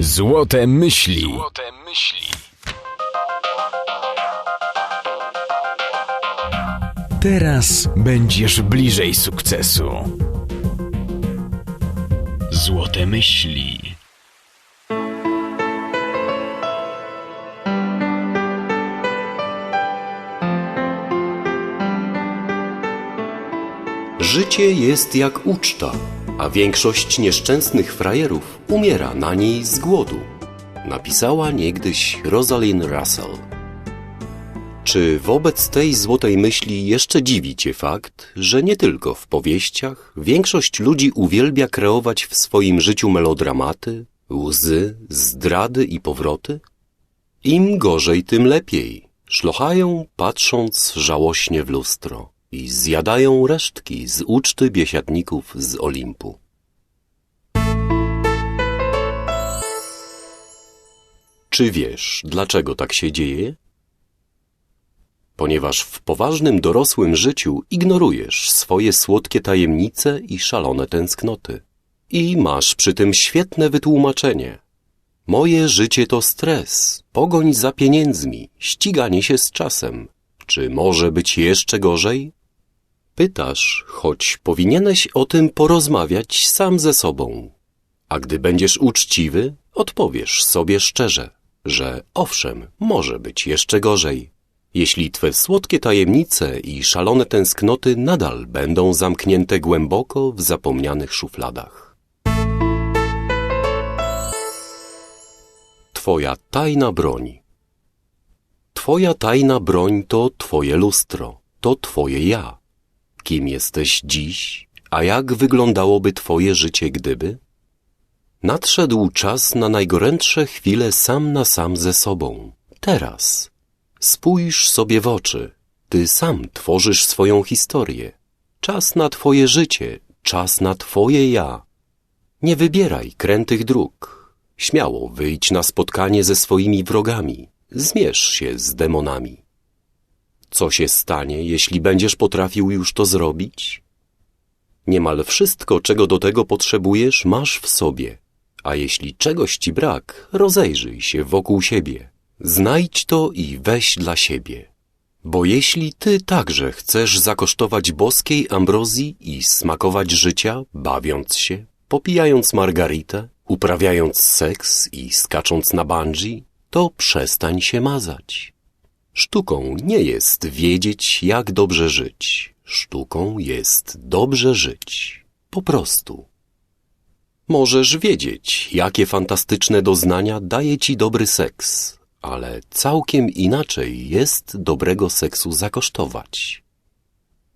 Złote myśli. Złote myśli. Teraz będziesz bliżej sukcesu. Złote myśli. Życie jest jak uczta, a większość nieszczęsnych frajerów umiera na niej z głodu. Napisała niegdyś Rosalind Russell. Czy wobec tej złotej myśli jeszcze dziwi cię fakt, że nie tylko w powieściach większość ludzi uwielbia kreować w swoim życiu melodramaty, łzy, zdrady i powroty? Im gorzej, tym lepiej. Szlochają, patrząc żałośnie w lustro i zjadają resztki z uczty biesiadników z Olimpu. Czy wiesz, dlaczego tak się dzieje? Ponieważ w poważnym dorosłym życiu ignorujesz swoje słodkie tajemnice i szalone tęsknoty. I masz przy tym świetne wytłumaczenie. Moje życie to stres, pogoń za pieniędzmi, ściganie się z czasem. Czy może być jeszcze gorzej? Pytasz, choć powinieneś o tym porozmawiać sam ze sobą. A gdy będziesz uczciwy, odpowiesz sobie szczerze, że owszem, może być jeszcze gorzej. Jeśli twe słodkie tajemnice i szalone tęsknoty nadal będą zamknięte głęboko w zapomnianych szufladach. Twoja tajna broń. Twoja tajna broń to twoje lustro, to twoje ja. Kim jesteś dziś, a jak wyglądałoby twoje życie gdyby? Nadszedł czas na najgorętsze chwile sam na sam ze sobą. Teraz. Spójrz sobie w oczy. Ty sam tworzysz swoją historię. Czas na twoje życie, czas na twoje ja. Nie wybieraj krętych dróg. Śmiało wyjdź na spotkanie ze swoimi wrogami. Zmierz się z demonami. Co się stanie, jeśli będziesz potrafił już to zrobić? Niemal wszystko, czego do tego potrzebujesz, masz w sobie. A jeśli czegoś ci brak, rozejrzyj się wokół siebie. Znajdź to i weź dla siebie. Bo jeśli ty także chcesz zakosztować boskiej ambrozji i smakować życia, bawiąc się, popijając margaritę, uprawiając seks i skacząc na bungee, to przestań się mazać. Sztuką nie jest wiedzieć, jak dobrze żyć. Sztuką jest dobrze żyć. Po prostu. Możesz wiedzieć, jakie fantastyczne doznania daje ci dobry seks, ale całkiem inaczej jest dobrego seksu zakosztować.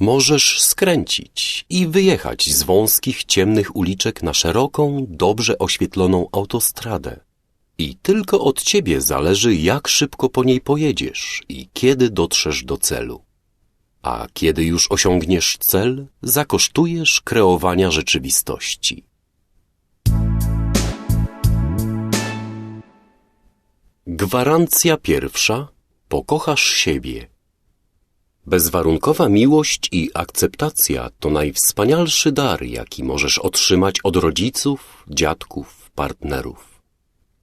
Możesz skręcić i wyjechać z wąskich, ciemnych uliczek na szeroką, dobrze oświetloną autostradę. I tylko od ciebie zależy, jak szybko po niej pojedziesz i kiedy dotrzesz do celu. A kiedy już osiągniesz cel, zakosztujesz kreowania rzeczywistości. Gwarancja pierwsza. Pokochasz siebie. Bezwarunkowa miłość i akceptacja to najwspanialszy dar, jaki możesz otrzymać od rodziców, dziadków, partnerów.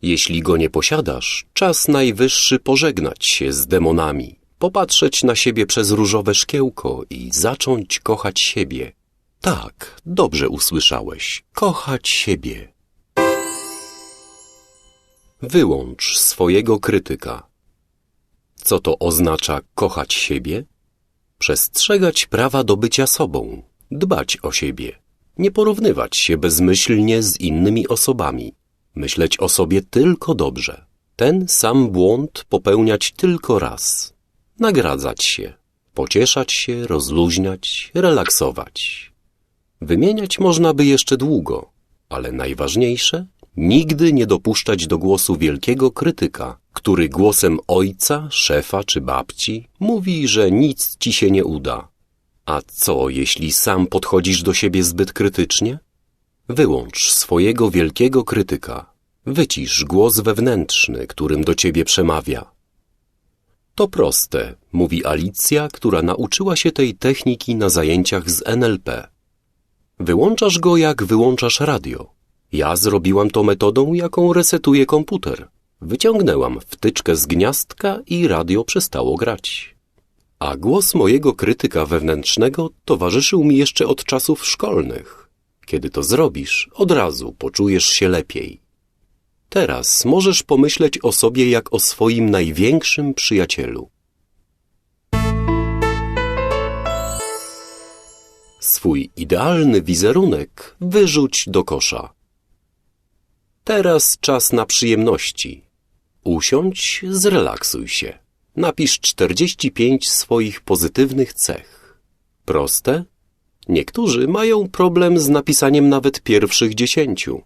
Jeśli go nie posiadasz, czas najwyższy pożegnać się z demonami, popatrzeć na siebie przez różowe szkiełko i zacząć kochać siebie. Tak, dobrze usłyszałeś. Kochać siebie. Wyłącz swojego krytyka. Co to oznacza kochać siebie? Przestrzegać prawa do bycia sobą, dbać o siebie, nie porównywać się bezmyślnie z innymi osobami, myśleć o sobie tylko dobrze, ten sam błąd popełniać tylko raz, nagradzać się, pocieszać się, rozluźniać, relaksować. Wymieniać można by jeszcze długo, ale najważniejsze nigdy nie dopuszczać do głosu wielkiego krytyka, który głosem ojca, szefa czy babci mówi, że nic ci się nie uda. A co, jeśli sam podchodzisz do siebie zbyt krytycznie? Wyłącz swojego wielkiego krytyka. Wycisz głos wewnętrzny, którym do ciebie przemawia. To proste, mówi Alicja, która nauczyła się tej techniki na zajęciach z NLP. Wyłączasz go jak wyłączasz radio. Ja zrobiłam to metodą, jaką resetuje komputer. Wyciągnęłam wtyczkę z gniazdka i radio przestało grać. A głos mojego krytyka wewnętrznego towarzyszył mi jeszcze od czasów szkolnych. Kiedy to zrobisz, od razu poczujesz się lepiej. Teraz możesz pomyśleć o sobie jak o swoim największym przyjacielu. Swój idealny wizerunek wyrzuć do kosza. Teraz czas na przyjemności. Usiądź, zrelaksuj się. Napisz 45 swoich pozytywnych cech. Proste? Niektórzy mają problem z napisaniem nawet pierwszych dziesięciu.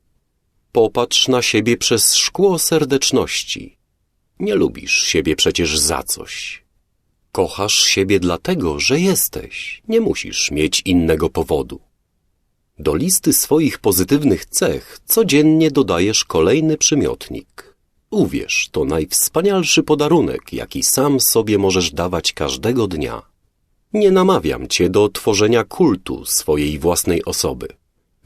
Popatrz na siebie przez szkło serdeczności. Nie lubisz siebie przecież za coś. Kochasz siebie dlatego, że jesteś. Nie musisz mieć innego powodu. Do listy swoich pozytywnych cech codziennie dodajesz kolejny przymiotnik. Uwierz, to najwspanialszy podarunek, jaki sam sobie możesz dawać każdego dnia. Nie namawiam cię do tworzenia kultu swojej własnej osoby.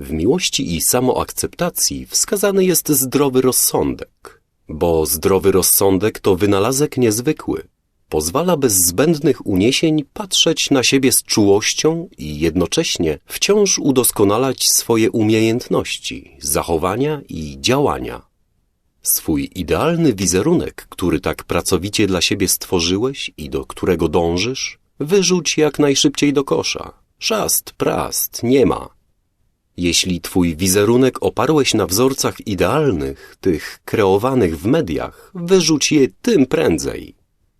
W miłości i samoakceptacji wskazany jest zdrowy rozsądek, bo zdrowy rozsądek to wynalazek niezwykły. Pozwala bez zbędnych uniesień patrzeć na siebie z czułością i jednocześnie wciąż udoskonalać swoje umiejętności, zachowania i działania. Swój idealny wizerunek, który tak pracowicie dla siebie stworzyłeś i do którego dążysz, wyrzuć jak najszybciej do kosza. Szast, prast, nie ma. Jeśli twój wizerunek oparłeś na wzorcach idealnych, tych kreowanych w mediach, wyrzuć je tym prędzej.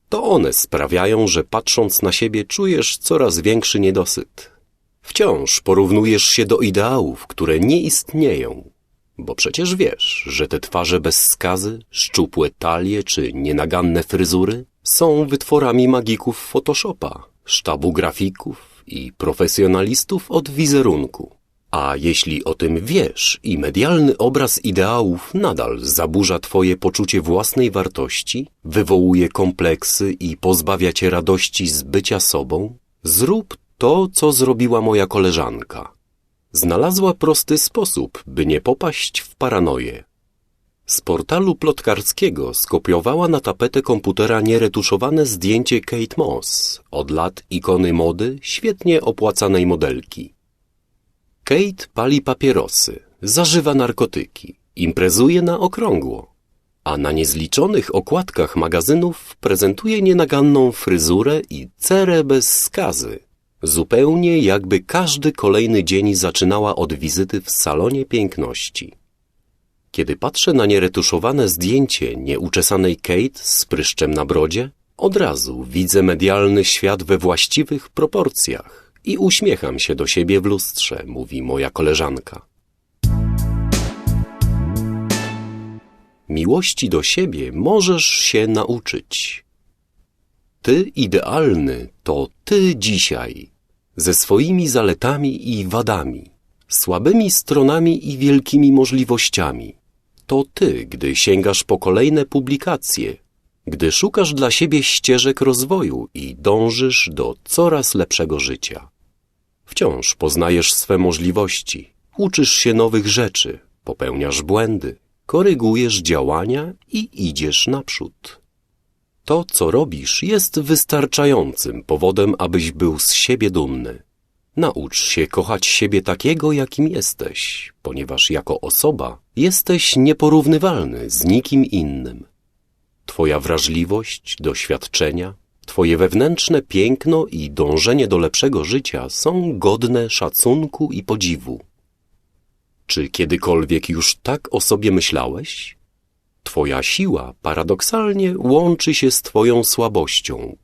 To one sprawiają, że patrząc na siebie czujesz coraz większy niedosyt. Wciąż porównujesz się do ideałów, które nie istnieją, bo przecież wiesz, że te twarze bez skazy, szczupłe talie czy nienaganne fryzury są wytworami magików Photoshopa, sztabu grafików i profesjonalistów od wizerunku. A jeśli o tym wiesz i medialny obraz ideałów nadal zaburza twoje poczucie własnej wartości, wywołuje kompleksy i pozbawia cię radości z bycia sobą, zrób to, co zrobiła moja koleżanka. Znalazła prosty sposób, by nie popaść w paranoję. Z portalu plotkarskiego skopiowała na tapetę komputera nieretuszowane zdjęcie Kate Moss, od lat ikony mody, świetnie opłacanej modelki. Kate pali papierosy, zażywa narkotyki, imprezuje na okrągło, a na niezliczonych okładkach magazynów prezentuje nienaganną fryzurę i cerę bez skazy, zupełnie jakby każdy kolejny dzień zaczynała od wizyty w salonie piękności. Kiedy patrzę na nieretuszowane zdjęcie nieuczesanej Kate z pryszczem na brodzie, od razu widzę medialny świat we właściwych proporcjach i uśmiecham się do siebie w lustrze, mówi moja koleżanka. Miłości do siebie możesz się nauczyć. Ty idealny to ty dzisiaj, ze swoimi zaletami i wadami, słabymi stronami i wielkimi możliwościami. To ty, gdy sięgasz po kolejne publikacje, gdy szukasz dla siebie ścieżek rozwoju i dążysz do coraz lepszego życia. Wciąż poznajesz swe możliwości, uczysz się nowych rzeczy, popełniasz błędy, korygujesz działania i idziesz naprzód. To, co robisz, jest wystarczającym powodem, abyś był z siebie dumny. Naucz się kochać siebie takiego, jakim jesteś, ponieważ jako osoba jesteś nieporównywalny z nikim innym. Twoja wrażliwość, doświadczenia, Twoje wewnętrzne piękno i dążenie do lepszego życia są godne szacunku i podziwu. Czy kiedykolwiek już tak o sobie myślałeś? Twoja siła paradoksalnie łączy się z Twoją słabością.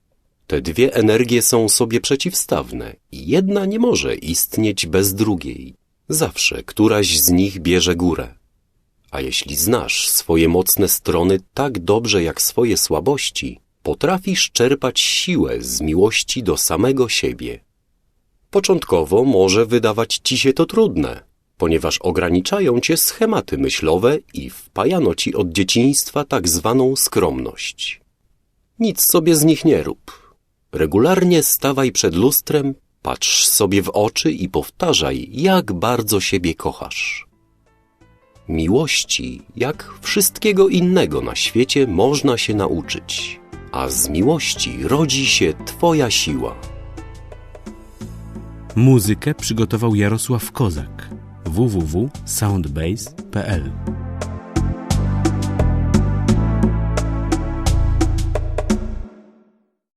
Te dwie energie są sobie przeciwstawne i jedna nie może istnieć bez drugiej. Zawsze któraś z nich bierze górę. A jeśli znasz swoje mocne strony tak dobrze jak swoje słabości, potrafisz czerpać siłę z miłości do samego siebie. Początkowo może wydawać ci się to trudne, ponieważ ograniczają cię schematy myślowe i wpajano ci od dzieciństwa tak zwaną skromność. Nic sobie z nich nie rób. Regularnie stawaj przed lustrem, patrz sobie w oczy i powtarzaj, jak bardzo siebie kochasz. Miłości, jak wszystkiego innego na świecie, można się nauczyć, a z miłości rodzi się Twoja siła. Muzykę przygotował Jarosław Kozak. www.soundbase.pl